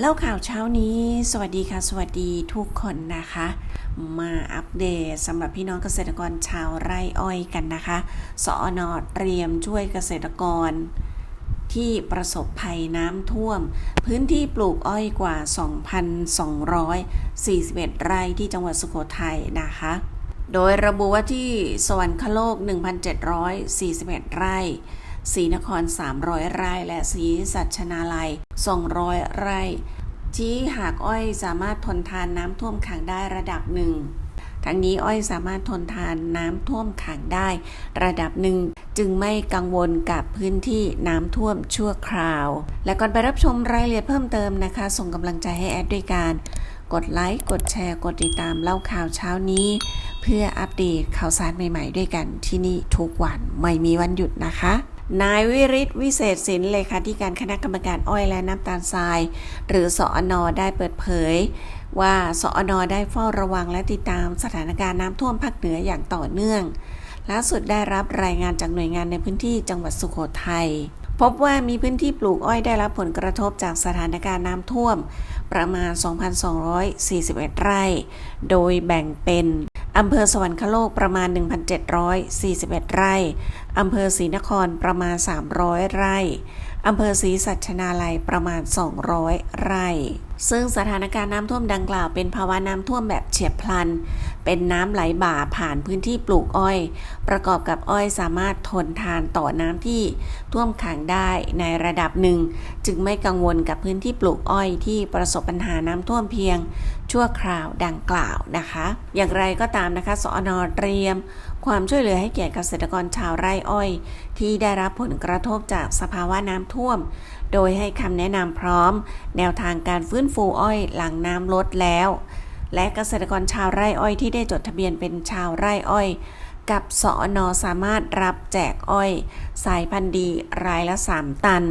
เล่าข่าวเช้านี้ สวัสดีค่ะ สวัสดีทุกคนนะคะ มาอัปเดตสำหรับพี่น้องเกษตรกรชาวไร่อ้อยกันนะคะ สอนอเตรียมช่วยเกษตรกร ที่ประสบภัยน้ำท่วม พื้นที่ปลูกอ้อยกว่า 2,241 ไร่ที่จังหวัดสุโขทัยนะคะ โดยระบุว่าที่สวรรคโลก 1,741 ไร่ ศรีนคร 300 ไร่ และศรีสัชนาลัย 200 ไร่ ที่หากอ้อยสามารถทนทานน้ำท่วมขังได้ระดับหนึ่งทั้งนี้อ้อยสามารถทนทานน้ำท่วมขังได้ ระดับหนึ่งจึงไม่กังวลกับพื้นที่น้ำท่วมชั่วคราว และก่อนไปรับชมรายละเอียดเพิ่มเติมนะคะ ส่งกำลังใจให้แอดด้วยการกดไลค์กดแชร์กดติดตามเล่าข่าวเช้านี้ เพื่ออัปเดตข่าวสารใหม่ ๆ ด้วยกันที่นี่ทุกวันไม่มีวันหยุดนะคะ นายวิริศวิเศษสินเลขาธิการคณะกรรมการอ้อยและน้ำตาลทราย หรือสอนอได้เปิดเผย ว่าสอนอได้เฝ้าระวังและติดตามสถานการณ์น้ำท่วมภาคเหนืออย่างต่อเนื่องล่าสุดได้รับรายงานจากหน่วยงานในพื้นที่จังหวัดสุโขทัยพบว่ามีพื้นที่ปลูกอ้อยได้รับผลกระทบจากสถานการณ์น้ำท่วม ประมาณ 2,241 ไร่ โดยแบ่งเป็น อำเภอสวรรคโลกประมาณ 1,741 ไร่ อำเภอศรีนครประมาณ 300 ไร่ อำเภอศรีสัชนาลัยประมาณ 200 ไร่ ซึ่งสถานการณ์น้ำท่วมดังกล่าวเป็นภาวะน้ำท่วมแบบเฉียบพลัน เป็นน้ำไหลบ่าผ่านพื้นที่ปลูกอ้อย ประกอบกับอ้อยสามารถทนทานต่อน้ำที่ท่วมขังได้ในระดับหนึ่ง จึงไม่กังวลกับพื้นที่ปลูกอ้อยที่ประสบปัญหาน้ำท่วมเพียง ชั่วคราวดังกล่าวนะคะ อย่างไรก็ตามนะคะสอนอเตรียม ความช่วยเหลือให้แก่เกษตรกรชาวไร่อ้อย ที่ได้รับผลกระทบจากสภาวะน้ำท่วม โดยให้คำแนะนำพร้อม แนวทางการฟื้นฟูอ้อยหลังน้ำลดแล้ว และเกษตรกรชาวไร่อ้อยที่ได้จดทะเบียนเป็นชาวไร่อ้อย กับสอนอสามารถรับแจกอ้อย สายพันธุ์ดีรายละ 3 ตัน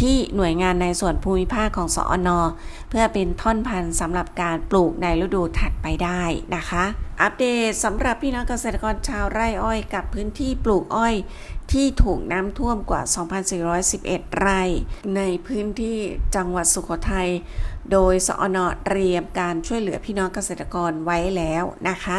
ที่หน่วยงานในส่วนภูมิภาคของสอนอเพื่อเป็นท่อนพันธุ์สำหรับการปลูกในฤดูถัดไปได้นะคะ อัปเดตสำหรับพี่น้องเกษตรกรชาวไร่อ้อยกับพื้นที่ปลูกอ้อย ที่ถูกน้ำท่วมกว่า 2,411 ไร่ ในพื้นที่จังหวัดสุโขทัย โดยสอนอเตรียมการช่วยเหลือพี่น้องเกษตรกรไว้แล้วนะคะ